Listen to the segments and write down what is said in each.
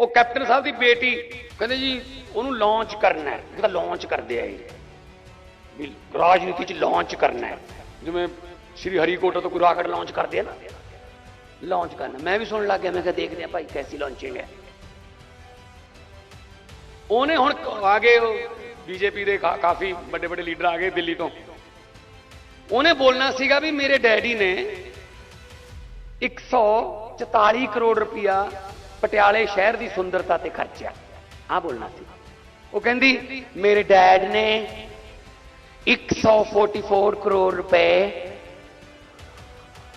ਉਹ ਕੈਪਟਨ ਸਾਹਿਬ ਦੀ ਬੇਟੀ ਕਹਿੰਦੇ ਜੀ, ਉਹਨੂੰ ਲਾਂਚ ਕਰਨਾ ਹੈ। ਉਹਦਾ ਲਾਂਚ ਕਰਦੇ ਆ ਇਹ। ਵੀ ਰਾਜਨੀਤੀ ਚ ਲਾਂਚ ਕਰਨਾ ਹੈ। ਜਿਵੇਂ ਸ਼੍ਰੀ ਹਰੀਕੋਟਾ ਤੋਂ ਕੋਈ ਰਾਕਟ ਲਾਂਚ ਕਰਦੇ ਆ ਨਾ। ਲਾਂਚ ਕਰਨਾ। ਮੈਂ ਵੀ ਸੁਣਨ ਲੱਗ ਗਿਆ, ਮੈਂ ਕਿਹਾ ਦੇਖਦੇ ਆ ਭਾਈ ਕੈਸੀ ਲਾਂਚਿੰਗ ਹੈ। ਉਹਨੇ ਹੁਣ ਆ ਗਏ ਬੀਜੇਪੀ ਦੇ ਕਾਫੀ ਵੱਡੇ ਵੱਡੇ ਲੀਡਰ ਆ ਗਏ ਦਿੱਲੀ ਤੋਂ। ਉਹਨੇ ਬੋਲਣਾ ਸੀਗਾ ਵੀ ਮੇਰੇ ਡੈਡੀ ਨੇ 144 ਕਰੋੜ ਰੁਪਇਆ ਪਟਿਆਲੇ ਸ਼ਹਿਰ ਦੀ ਸੁੰਦਰਤਾ ਤੇ ਖਰਚਿਆ ਆ। ਬੋਲਣਾ ਸੀ। ਉਹ ਕਹਿੰਦੀ, ਮੇਰੇ ਡੈਡ ਨੇ 144 ਕਰੋੜ ਰੁਪਏ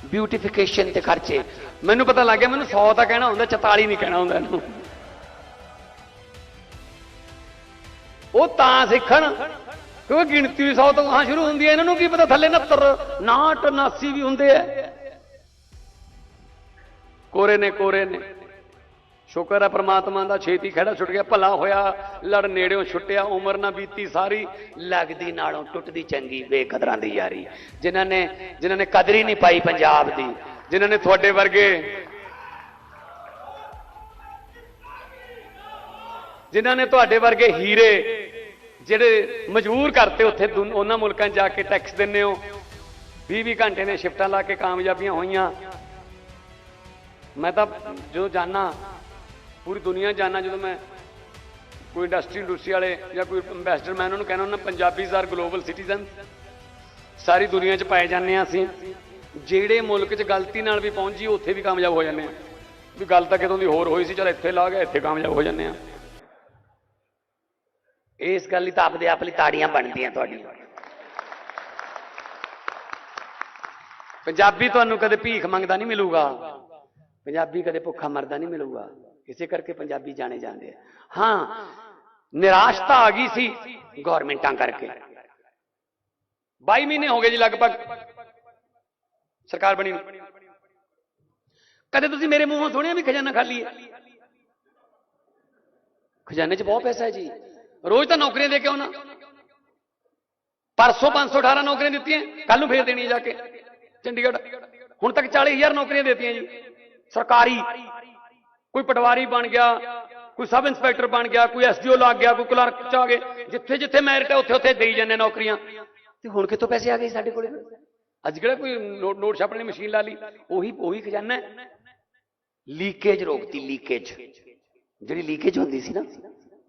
ਬਿਊਟੀਫਿਕੇਸ਼ਨ ਤੇ ਖਰਚੇ। ਮੈਨੂੰ ਪਤਾ ਲੱਗ ਗਿਆ, ਮੈਨੂੰ 100 ਤਾਂ ਕਹਿਣਾ ਹੁੰਦਾ 44 ਨਹੀਂ ਕਹਿਣਾ ਹੁੰਦਾ ਇਹਨੂੰ। ਉਹ ਤਾਂ ਸਿੱਖਣ ਕਿਉਂਕਿ ਗਿਣਤੀ 100 ਤੋਂ ਕਹਾਂ ਸ਼ੁਰੂ ਹੁੰਦੀ ਹੈ, ਇਹਨਾਂ ਨੂੰ ਕੀ ਪਤਾ ਥੱਲੇ 69 69 79 ਵੀ ਹੁੰਦੇ ਆ। ਕੋਰੇ ਨੇ ਕੋਰੇ ਨੇ। ਸ਼ੁਕਰ ਹੈ ਪ੍ਰਮਾਤਮਾ ਦਾ, ਛੇਤੀ ਖੜਾ ਛੁੱਟ ਗਿਆ, ਭਲਾ ਹੋਇਆ, ਲੜ ਨੇੜਿਓਂ ਛੁੱਟਿਆ, ਉਮਰ ਨਾ ਬੀਤੀ ਸਾਰੀ, ਲੱਗਦੀ ਨਾਲੋਂ ਟੁੱਟਦੀ ਚੰਗੀ, ਬੇਕਦਰਾਂ ਦੀ ਯਾਰੀ। ਜਿਨ੍ਹਾਂ ਨੇ ਜਿਨ੍ਹਾਂ ਨੇ ਕਦਰ ਹੀ ਨਹੀਂ ਪਾਈ ਪੰਜਾਬ ਦੀ, ਜਿਨ੍ਹਾਂ ਨੇ ਤੁਹਾਡੇ ਵਰਗੇ, ਜਿਨ੍ਹਾਂ ਨੇ ਤੁਹਾਡੇ ਵਰਗੇ ਹੀਰੇ, ਜਿਹੜੇ ਮਜਬੂਰ ਕਰਤੇ ਉੱਥੇ ਉਹਨਾਂ ਮੁਲਕਾਂ 'ਚ ਜਾ ਕੇ ਟੈਕਸ ਦਿੰਨੇ ਹੋ। 20-20 ਘੰਟੇ ਨੇ ਸ਼ਿਫਟਾਂ ਲਾ ਕੇ ਕਾਮਯਾਬੀਆਂ ਹੋਈਆਂ। ਮੈਂ ਤਾਂ ਜਦੋਂ ਜਾਣਾ ਪੂਰੀ ਦੁਨੀਆ ਜਾਣਾ ਜਦੋਂ ਮੈਂ ਕੋਈ ਇੰਡਸਟਰੀ ਇੰਡਸਟਰੀ ਵਾਲੇ ਜਾਂ ਕੋਈ ਐਮਬੈਸਡਰ ਮੈਂ ਉਹਨਾਂ ਨੂੰ ਕਹਿਣਾ ਉਹਨਾਂ ਪੰਜਾਬੀਜ਼ ਆਰ ਗਲੋਬਲ ਸਿਟੀਜ਼ਨ ਸਾਰੀ ਦੁਨੀਆ 'ਚ ਪਾਏ ਜਾਂਦੇ ਆ ਅਸੀਂ। ਜਿਹੜੇ ਮੁਲਕ 'ਚ ਗਲਤੀ ਨਾਲ ਵੀ ਪਹੁੰਚੀ, ਉੱਥੇ ਵੀ ਕਾਮਯਾਬ ਹੋ ਜਾਂਦੇ ਆ ਵੀ ਗੱਲ ਤਾਂ ਕਿਤੋਂ ਦੀ ਹੋਰ ਹੋਈ ਸੀ, ਚਲ ਇੱਥੇ ਲਾ ਗਏ ਇੱਥੇ ਕਾਮਯਾਬ ਹੋ ਜਾਂਦੇ ਆ ਇਸ ਗੱਲ ਲਈ ਤਾਂ ਆਪਦੇ ਆਪ ਲਈ ਤਾੜੀਆਂ ਬਣਦੀਆਂ ਤੁਹਾਡੀਆਂ। ਪੰਜਾਬੀ ਤੁਹਾਨੂੰ ਕਦੇ ਭੀਖ ਮੰਗਦਾ ਨਹੀਂ ਮਿਲੂਗਾ। ਪੰਜਾਬੀ ਕਦੇ ਭੁੱਖਾ ਮਰਦਾ ਨਹੀਂ ਮਿਲੂਗਾ। ਇਸੇ ਕਰਕੇ ਪੰਜਾਬੀ ਜਾਣੇ ਜਾਂਦੇ ਆ ਹਾਂ ਨਿਰਾਸ਼ਤਾ ਆ ਗਈ ਸੀ ਗਵਰਨਮੈਂਟਾਂ ਕਰਕੇ 22 ਮਹੀਨੇ ਹੋ ਗਏ ਜੀ ਲਗਭਗ ਸਰਕਾਰ ਬਣੀ ਨੂੰ ਕਦੇ ਤੁਸੀਂ ਮੇਰੇ ਮੂੰਹੋਂ ਸੁਣਿਆ ਵੀ ਖਜ਼ਾਨਾ ਖਾਲੀ ਹੈ ਖਜ਼ਾਨੇ 'ਚ ਬਹੁਤ ਪੈਸਾ ਹੈ ਜੀ ਰੋਜ਼ ਤਾਂ ਨੌਕਰੀਆਂ ਦੇ ਕੇ ਆਉਣਾ ਪਰਸੋਂ 518 ਨੌਕਰੀਆਂ ਦਿੱਤੀਆਂ ਕੱਲ ਨੂੰ ਫੇਰ ਦੇਣੀ ਜਾ ਕੇ ਚੰਡੀਗੜ੍ਹ ਹੁਣ ਤੱਕ 40000 ਨੌਕਰੀਆਂ ਦਿੱਤੀਆਂ ਜੀ ਸਰਕਾਰੀ ਕੋਈ ਪਟਵਾਰੀ ਬਣ ਗਿਆ, ਕੋਈ ਸਬ ਇੰਸਪੈਕਟਰ ਬਣ ਗਿਆ, ਕੋਈ ਐਸਡੀਓ ਲੱਗ ਗਿਆ, ਕੋਈ ਕਲਰਕ ਚ ਆ ਗਏ ਜਿੱਥੇ ਜਿੱਥੇ ਮੈਰਿਟ ਹੈ, ਉੱਥੇ ਉੱਥੇ ਦੇਈ ਜਾਂਦੇ ਨੌਕਰੀਆਂ। ਤੇ ਹੁਣ ਕਿੱਥੋਂ ਪੈਸੇ ਆ ਗਏ ਸਾਡੇ ਕੋਲੇ? ਅੱਜ ਕਿਹੜਾ ਕੋਈ ਨੋਟ ਛਾਪਣ ਦੀ ਮਸ਼ੀਨ ਲਾ ਲਈ? ਉਹੀ ਉਹੀ ਖਜ਼ਾਨਾ ਹੈ। ਲੀਕੇਜ ਰੋਕਤੀ, ਲੀਕੇਜ। ਜਿਹੜੀ ਲੀਕੇਜ ਹੁੰਦੀ ਸੀ ਨਾ,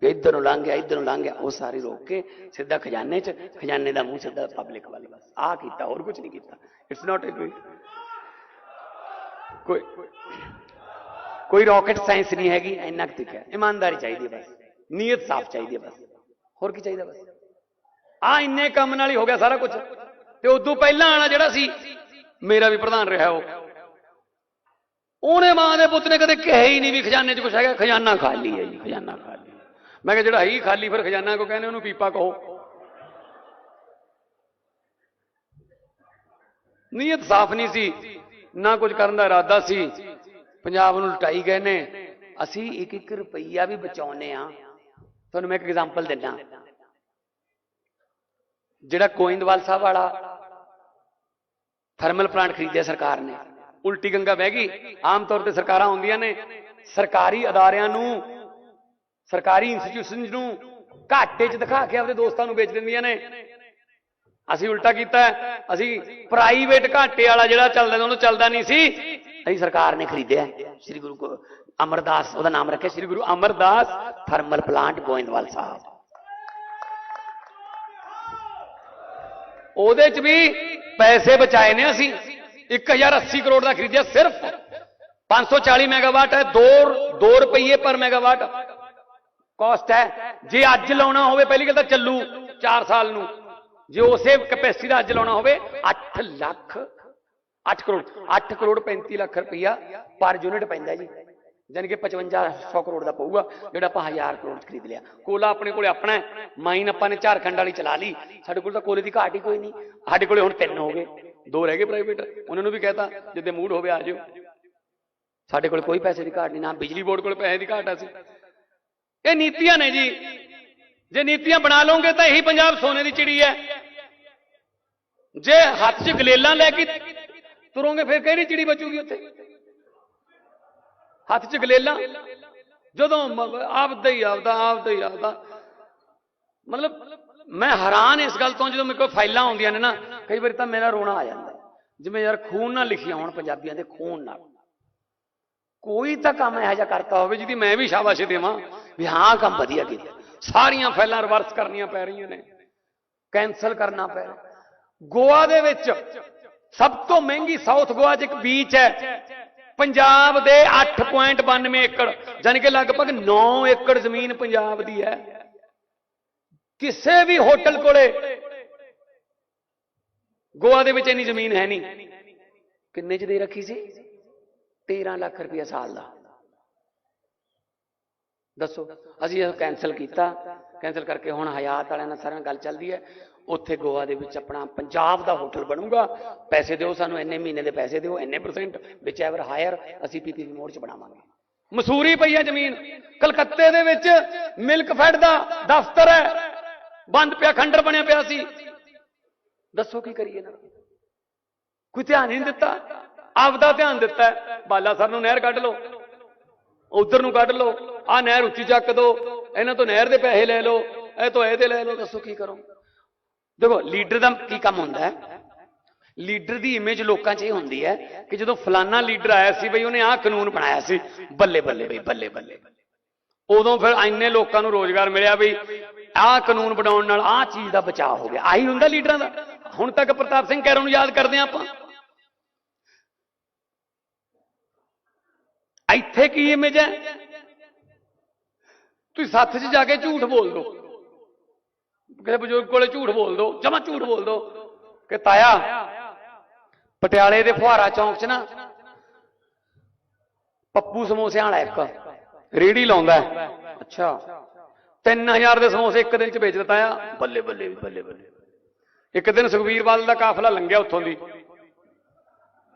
ਵੀ ਇੱਧਰ ਨੂੰ ਲੰਘ ਗਿਆ, ਇੱਧਰ ਨੂੰ ਲੰਘ ਗਿਆ, ਉਹ ਸਾਰੀ ਰੋਕ ਕੇ ਸਿੱਧਾ ਖਜ਼ਾਨੇ 'ਚ, ਖਜ਼ਾਨੇ ਦਾ ਮੂੰਹ ਸਿੱਧਾ ਪਬਲਿਕ ਵੱਲ। ਬਸ ਆਹ ਕੀਤਾ, ਹੋਰ ਕੁਝ ਨਹੀਂ ਕੀਤਾ। ਇਟਸ ਨਾਟ ਕੋਈ ਕੋਈ ਰਾਕਟ ਸਾਇੰਸ ਨਹੀਂ ਹੈਗੀ ਇੰਨਾ ਕੁ ਤੱਕ ਹੈ ਇਮਾਨਦਾਰੀ ਚਾਹੀਦੀ ਹੈ ਬਸ ਨੀਅਤ ਸਾਫ਼ ਚਾਹੀਦੀ ਹੈ ਬਸ ਹੋਰ ਕੀ ਚਾਹੀਦਾ ਬਸ ਆ ਇੰਨੇ ਕੰਮ ਨਾਲ ਹੀ ਹੋ ਗਿਆ ਸਾਰਾ ਕੁਝ ਤੇ ਉਦੋਂ ਪਹਿਲਾਂ ਆਣਾ ਜਿਹੜਾ ਸੀ ਮੇਰਾ ਵੀ ਪ੍ਰਧਾਨ ਰਿਹਾ ਉਹ ਉਹਨੇ ਮਾਂ ਦੇ ਪੁੱਤ ਨੇ ਕਦੇ ਕਿਹਾ ਹੀ ਨਹੀਂ ਵੀ ਖਜ਼ਾਨੇ 'ਚ ਕੁਝ ਹੈਗਾ ਖਜ਼ਾਨਾ ਖਾਲੀ ਹੈ ਜੀ ਖਜ਼ਾਨਾ ਖਾਲੀ ਮੈਂ ਕਿਹਾ ਜਿਹੜਾ ਹੈ ਹੀ ਖਾਲੀ ਫਿਰ ਖਜ਼ਾਨਾ ਕੋ ਕਹਿੰਦੇ ਉਹਨੂੰ ਪੀਪਾ ਕਹੋ ਨੀਅਤ ਸਾਫ਼ ਨਹੀਂ ਸੀ ਨਾ ਕੁਝ ਕਰਨ ਦਾ ਇਰਾਦਾ ਸੀ ਪੰਜਾਬ ਨੂੰ ਲੁਟਾਈ ਗਏ ਨੇ। ਅਸੀਂ ਇੱਕ ਇੱਕ ਰੁਪਈਆ ਵੀ ਬਚਾਉਨੇ ਆ ਤੁਹਾਨੂੰ ਮੈਂ ਇੱਕ ਐਗਜ਼ਾਮਪਲ ਦਿੰਦਾ। ਜਿਹੜਾ ਕੋਇੰਦਵਾਲ ਸਾਹਿਬ ਵਾਲਾ ਥਰਮਲ ਪਲਾਂਟ ਖਰੀਦਿਆ ਸਰਕਾਰ ਨੇ। ਉਲਟੀ ਗੰਗਾ ਵਹਿ ਗਈ। ਆਮ ਤੌਰ ਤੇ ਸਰਕਾਰਾਂ ਹੁੰਦੀਆਂ ਨੇ। ਸਰਕਾਰੀ ਅਦਾਰਿਆਂ ਨੂੰ, ਸਰਕਾਰੀ ਇੰਸਟੀਟਿਊਸ਼ਨਸ ਨੂੰ ਘਾਟੇ 'ਚ ਦਿਖਾ ਕੇ ਆਪਣੇ ਦੋਸਤਾਂ ਨੂੰ ਵੇਚ ਦਿੰਦੀਆਂ ਨੇ। ਅਸੀਂ ਉਲਟਾ ਕੀਤਾ। ਅਸੀਂ ਪ੍ਰਾਈਵੇਟ ਘਾਟੇ ਵਾਲਾ ਜਿਹੜਾ ਚੱਲਦਾ ਉਹਨੂੰ ਚੱਲਦਾ ਨਹੀਂ ਸੀ। ਅਸੀਂ ਸਰਕਾਰ ਨੇ ਖਰੀਦਿਆ ਸ੍ਰੀ ਗੁਰੂ ਅਮਰਦਾਸ, ਉਹਦਾ ਨਾਮ ਰੱਖਿਆ ਸ੍ਰੀ ਗੁਰੂ ਅਮਰਦਾਸ ਥਰਮਲ ਪਲਾਂਟ ਗੋਇੰਦਵਾਲ ਸਾਹਿਬ। ਉਹਦੇ 'ਚ ਵੀ ਪੈਸੇ ਬਚਾਏ ਨੇ ਅਸੀਂ। 1080 ਕਰੋੜ ਦਾ ਖਰੀਦਿਆ ਸਿਰਫ। 540 ਮੈਗਾਵਾਟ ਹੈ। 2 2 ਰੁਪਏ ਪਰ ਮੈਗਾਵਾਟ। ਕਾਸਟ ਹੈ। ਜੇ ਅੱਜ ਲਾਉਣਾ ਹੋਵੇ, ਪਹਿਲੀ ਗੱਲ ਤਾਂ ਚੱਲੂ। 4 ਸਾਲ ਨੂੰ। ਜੇ ਉਸੇ ਕੈਪੈਸਿਟੀ ਦਾ ਅੱਜ ਲਾਉਣਾ ਹੋਵੇ 8 ਲੱਖ 8 ਕਰੋੜ 8 ਕਰੋੜ 35 ਲੱਖ ਰੁਪਈਆ ਪਰ ਯੂਨਿਟ ਪੈਂਦਾ ਜੀ। ਜਾਨੀ ਕਿ 5500 ਕਰੋੜ ਦਾ ਪਊਗਾ, ਜਿਹੜਾ ਆਪਾਂ 1000 ਕਰੋੜ ਚ ਖਰੀਦ ਲਿਆ। ਕੋਲਾ ਆਪਣੇ ਕੋਲੇ ਆਪਣਾ ਹੈ, ਮਾਈਨ ਆਪਾਂ ਨੇ ਝਾਰਖੰਡ ਵਾਲੀ ਚਲਾ ਲਈ। ਸਾਡੇ ਕੋਲ ਤਾਂ ਕੋਲੇ ਦੀ ਘਾਟ ਹੀ ਕੋਈ ਨਹੀਂ। ਸਾਡੇ ਕੋਲੇ ਹੁਣ ਤਿੰਨ ਹੋ ਗਏ, ਦੋ ਰਹਿ ਗਏ ਪ੍ਰਾਈਵੇਟ ਉਹਨਾਂ ਨੂੰ ਵੀ ਕਹਤਾ, ਜਿੱਦੇ ਮੂਡ ਹੋਵੇ ਆ ਜਿਓ। ਸਾਡੇ ਕੋਲ ਕੋਈ ਪੈਸੇ ਦੀ ਘਾਟ ਨਹੀਂ, ਨਾ ਬਿਜਲੀ ਬੋਰਡ ਕੋਲ ਪੈਸੇ ਦੀ ਘਾਟ ਆ ਸੀ ਇਹ ਨੀਤੀਆਂ ਨੇ ਜੀ। ਜੇ ਨੀਤੀਆਂ ਬਣਾ ਲਓਗੇ ਤਾਂ ਇਹੀ ਪੰਜਾਬ ਸੋਨੇ ਦੀ ਚਿੜੀ ਹੈ। ਜੇ ਹੱਥ 'ਚ ਗਲੇਲਾਂ ਲੈ ਕੇ ਤੁਰੋਂਗੇ ਫਿਰ ਕਿਹੜੀ ਚਿੜੀ ਬਚੂਗੀ ਉੱਥੇ? ਹੱਥ 'ਚ ਗਲੇਲਾਂ? ਜਦੋਂ ਮ- ਆਪਦਾ ਹੀ ਆਪਦਾ ਆਪਦਾ ਹੀ ਆਪਦਾ। ਮਤਲਬ ਮੈਂ ਹੈਰਾਨ ਇਸ ਗੱਲ ਤੋਂ ਜਦੋਂ ਮੇਰੇ ਕੋਲ ਫਾਈਲਾਂ ਆਉਂਦੀਆਂ ਨੇ ਨਾ, ਕਈ ਵਾਰੀ ਤਾਂ ਮੇਰਾ ਰੋਣਾ ਆ ਜਾਂਦਾ। ਜਿਵੇਂ ਯਾਰ ਖੂਨ ਨਾਲ ਲਿਖੀਆਂ ਹੋਣ ਪੰਜਾਬੀਆਂ ਦੇ, ਖੂਨ ਨਾਲ। ਕੋਈ ਤਾਂ ਕੰਮ ਇਹੋ ਜਿਹਾ ਕਰਤਾ ਹੋਵੇ ਜਿਹਦੀ ਮੈਂ ਵੀ ਸ਼ਾਬਾਸ਼ ਦੇਵਾਂ, ਵੀ ਹਾਂ, ਕੰਮ ਵਧੀਆ ਕੀਤਾ। ਸਾਰੀਆਂ ਫਾਈਲਾਂ ਰਿਵਰਸ ਕਰਨੀਆਂ ਪੈ ਰਹੀਆਂ ਨੇ। ਕੈਨਸਲ ਕਰਨਾ ਪੈ ਰਿਹਾ। ਗੋਆ ਦੇ ਵਿੱਚ ਸਭ ਤੋਂ ਮਹਿੰਗੀ ਸਾਊਥ ਗੋਆ 'ਚ ਇੱਕ ਬੀਚ ਹੈ। ਪੰਜਾਬ ਦੇ 8.92 ਏਕੜ ਯਾਨੀ ਕਿ ਲਗਭਗ 9 ਏਕੜ ਜ਼ਮੀਨ ਪੰਜਾਬ ਦੀ ਹੈ। ਕਿਸੇ ਵੀ ਹੋਟਲ ਕੋਲੇ ਗੋਆ ਦੇ ਵਿੱਚ ਇੰਨੀ ਜ਼ਮੀਨ ਹੈ ਨਹੀਂ। ਕਿੰਨੇ ਚ ਦੇ ਰੱਖੀ ਸੀ? 13 ਲੱਖ ਰੁਪਇਆ ਸਾਲ ਦਾ। ਦੱਸੋ, ਅਸੀਂ ਇਹ ਕੈਨਸਲ ਕੀਤਾ। ਕੈਨਸਲ ਕਰਕੇ ਹੁਣ ਹਯਾਤ ਵਾਲਿਆਂ ਨਾਲ ਸਾਰਿਆਂ ਨਾਲ ਗੱਲ ਚੱਲਦੀ ਹੈ। ਉੱਥੇ ਗੋਆ ਦੇ ਵਿੱਚ ਆਪਣਾ ਪੰਜਾਬ ਦਾ ਹੋਟਲ ਬਣੂਗਾ। ਪੈਸੇ ਦਿਓ ਸਾਨੂੰ, ਇੰਨੇ ਮਹੀਨੇ ਦੇ ਪੈਸੇ ਦਿਓ, ਇੰਨੇ ਪਰਸੈਂਟ ਵਿਚ ਐਵਰ ਹਾਇਰ ਅਸੀਂ ਪੀਪੀਪੀ ਮੋਡ ਚ ਬਣਾਵਾਂਗੇ। ਮਸੂਰੀ ਪਈ ਹੈ ਜ਼ਮੀਨ, ਕਲਕੱਤੇ ਦੇ ਵਿੱਚ ਮਿਲਕ ਫੈਡ ਦਾ ਦਫ਼ਤਰ ਹੈ। ਬੰਦ ਪਿਆ, ਖੰਡਰ ਬਣਿਆ ਪਿਆ ਸੀ। ਦੱਸੋ ਕੀ ਕਰੀਏ ਨਾ? ਕੋਈ ਧਿਆਨ ਹੀ ਨਹੀਂ ਦਿੱਤਾ। ਆਪਦਾ ਧਿਆਨ ਦਿੱਤਾ ਹੈ। ਬਾਲਾ ਸਰ ਨੂੰ ਨਹਿਰ ਕੱਢ ਲਓ। ਉਧਰ ਨੂੰ ਕੱਢ ਲਓ। ਆ ਨਹਿਰ ਉੱਚੀ ਚੱਕ ਦੋ। ਇਹਨਾਂ ਤੋਂ ਨਹਿਰ ਦੇ ਪੈਸੇ ਲੈ ਲਓ। ਇਹ ਤੋਂ ਇਹਦੇ ਲੈ ਲਓ। ਦੱਸੋ ਕੀ ਕਰੋ ਦੇਖੋ, ਲੀਡਰ ਦਾ ਕੀ ਕੰਮ ਹੁੰਦਾ ਹੈ? ਲੀਡਰ ਦੀ ਇਮੇਜ ਲੋਕਾਂ 'ਚ ਇਹ ਹੁੰਦੀ ਹੈ ਕਿ ਜਦੋਂ ਫਲਾਨਾ ਲੀਡਰ ਆਇਆ ਸੀ ਬਈ, ਉਹਨੇ ਆਹ ਕਾਨੂੰਨ ਬਣਾਇਆ ਸੀ। ਬੱਲੇ ਬੱਲੇ ਬਈ, ਬੱਲੇ ਬੱਲੇ। ਬੱਲੇ ਉਦੋਂ ਫਿਰ ਇੰਨੇ ਲੋਕਾਂ ਨੂੰ ਰੋਜ਼ਗਾਰ ਮਿਲਿਆ ਬਈ, ਆਹ ਕਾਨੂੰਨ ਬਣਾਉਣ ਨਾਲ ਆਹ ਚੀਜ਼ ਦਾ ਬਚਾਅ ਹੋ ਗਿਆ। ਆਹੀ ਹੁੰਦਾ ਲੀਡਰਾਂ ਦਾ। ਹੁਣ ਤੱਕ ਪ੍ਰਤਾਪ ਸਿੰਘ ਕੈਰੋਂ ਨੂੰ ਯਾਦ ਕਰਦੇ ਹਾਂ ਆਪਾਂ। ਇੱਥੇ ਕੀ ਇਮੇਜ ਹੈ? ਤੁਸੀਂ ਸੱਥ 'ਚ ਜਾ ਕੇ ਝੂਠ ਬੋਲ ਦੋ ਕਿਸੇ ਬਜ਼ੁਰਗ ਕੋਲੇ ਝੂਠ ਬੋਲ ਦੋ, ਜਮਾ ਝੂਠ ਬੋਲ ਦੋ। ਕਿ ਤਾਇਆ, ਪਟਿਆਲੇ ਦੇ ਫੁਹਾਰਾ ਚੌਂਕ 'ਚ ਨਾ, ਪੱਪੂ ਸਮੋਸਿਆਂ ਵਾਲਾ ਇੱਕ, ਰੇੜੀ ਲਾਉਂਦਾ ਹੈ। ਅੱਛਾ। 3000 ਦੇ ਸਮੋਸੇ ਇੱਕ ਦਿਨ 'ਚ ਵੇਚ ਦਿੱਤਾ ਆ। ਬੱਲੇ ਬੱਲੇ ਬੱਲੇ ਬੱਲੇ। ਇੱਕ ਦਿਨ ਸੁਖਬੀਰ ਬਾਦਲ ਦਾ ਕਾਫਲਾ ਲੰਘਿਆ ਉੱਥੋਂ ਦੀ।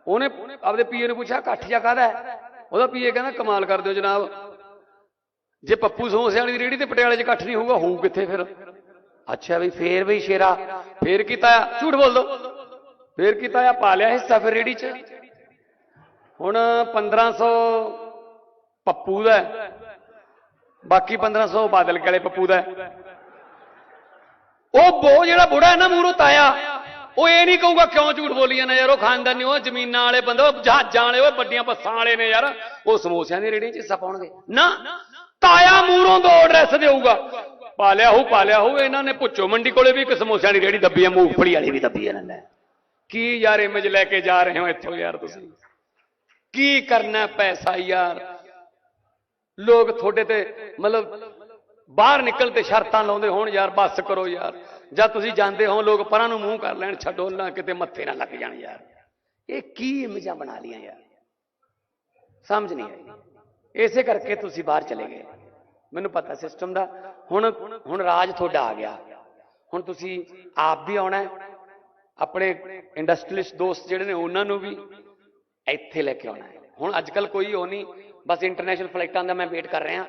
ਉਹਨੇ ਆਪਦੇ ਪੀਏ ਨੂੰ ਪੁੱਛਿਆ ਇਕੱਠ ਜਾ ਕਾਹਦਾ ਉਹਦਾ ਪੀਏ ਕਹਿੰਦਾ, ਕਮਾਲ ਕਰ ਦਿਓ ਜਨਾਬ। ਜੇ ਪੱਪੂ ਸਮੋਸੇ ਵਾਲੀ ਦੀ ਰੇੜੀ ਤੇ ਪਟਿਆਲੇ 'ਚ ਇਕੱਠ ਨਹੀਂ ਹੋਊਗਾ, ਹੋਊ ਕਿੱਥੇ ਫਿਰ? ਅੱਛਾ ਵੀ ਫੇਰ ਵੀ ਸ਼ੇਰਾ ਫੇਰ ਕੀਤਾ ਆ ਝੂਠ ਬੋਲ ਦੋ ਫੇਰ ਕੀਤਾ ਆ ਪਾ ਲਿਆ ਹਿੱਸਾ ਫਿਰ ਰੇੜੀ 'ਚ। ਹੁਣ 1500 ਪੱਪੂ ਦਾ ਹੈ, ਬਾਕੀ 1500 ਬਾਦਲ ਕੇ ਵਾਲੇ ਪੱਪੂ ਦਾ ਉਹ ਬੋ ਜਿਹੜਾ ਬੁੜਾ ਹੈ ਨਾ ਮੂਰੋਂ ਤਾਇਆ ਉਹ ਇਹ ਨਹੀਂ ਕਹੂਗਾ ਕਿਉਂ ਝੂਠ ਬੋਲੀ ਜਾਂਦਾ ਯਾਰ ਉਹ ਖਾਨਦਾਨੀ ਉਹ ਜ਼ਮੀਨਾਂ ਵਾਲੇ ਬੰਦੇ ਉਹ ਜਹਾਜ਼ਾਂ ਵਾਲੇ ਉਹ ਵੱਡੀਆਂ ਬੱਸਾਂ ਵਾਲੇ ਨੇ ਯਾਰ। ਉਹ ਸਮੋਸਿਆਂ ਦੀ ਰੇੜੀਆਂ 'ਚ ਹਿੱਸਾ ਪਾਉਣਗੇ। ਨਾ ਤਾਇਆ ਮੂਰੋਂ ਦੋ ਐਡਰੈਸ ਦੇਊਗਾ। ਪਾਲਿਆ ਹੋ ਪਾਲਿਆ ਹੋ ਇਹਨਾਂ ਨੇ ਪੁੱਛੋ। ਮੰਡੀ ਕੋਲੇ ਵੀ ਇੱਕ ਸਮੋਸਿਆਂ ਦੀ ਰੇੜੀ ਦੱਬੀ ਹੈ ਮੂੰਗਫਲੀ ਵਾਲੀ ਵੀ ਦੱਬੀ ਹੈ ਇਹਨਾਂ ਨੇ। ਕੀ ਯਾਰ ਇਮੇਜ ਲੈ ਕੇ ਜਾ ਰਹੇ ਹੋ ਇੱਥੋਂ ਯਾਰ ਤੁਸੀਂ? ਕੀ ਕਰਨਾ ਪੈਸਾ ਯਾਰ? ਲੋਕ ਤੁਹਾਡੇ ਤੇ ਮਤਲਬ ਬਾਹਰ ਨਿਕਲ ਤੇ ਸ਼ਰਤਾਂ ਲਾਉਂਦੇ ਹੋਣ ਯਾਰ, ਬੱਸ ਕਰੋ ਯਾਰ। ਜਾਂ ਤੁਸੀਂ ਜਾਂਦੇ ਹੋ, ਲੋਕ ਪਰਾਂ ਨੂੰ ਮੂੰਹ ਕਰ ਲੈਣ, ਛੱਡੋ ਨਾ ਕਿਤੇ ਮੱਥੇ ਨਾ ਲੱਗ ਜਾਣ ਯਾਰ। ਇਹ ਕੀ ਇਮੇਜਾਂ ਬਣਾ ਲੀਆਂ ਯਾਰ? ਸਮਝ ਨਹੀਂ ਆਈ। ਇਸੇ ਕਰਕੇ ਤੁਸੀਂ ਬਾਹਰ ਚਲੇ ਗਏ। ਮੈਨੂੰ ਪਤਾ ਸਿਸਟਮ ਦਾ। ਹੁਣ ਹੁਣ ਰਾਜ ਤੁਹਾਡਾ ਆ ਗਿਆ। ਹੁਣ ਤੁਸੀਂ ਆਪ ਵੀ ਆਉਣਾ ਹੈ। ਆਪਣੇ ਇੰਡਸਟਰੀਲਿਸਟ ਦੋਸਤ ਜਿਹੜੇ ਨੇ, ਉਹਨਾਂ ਨੂੰ ਵੀ ਇੱਥੇ ਲੈ ਕੇ ਆਉਣਾ ਹੈ। ਹੁਣ ਅੱਜ ਕੱਲ ਕੋਈ ਉਹ ਨਹੀਂ। ਬਸ ਇੰਟਰਨੈਸ਼ਨਲ ਫਲਾਈਟਾਂ ਦਾ ਮੈਂ ਵੇਟ ਕਰ ਰਿਹਾ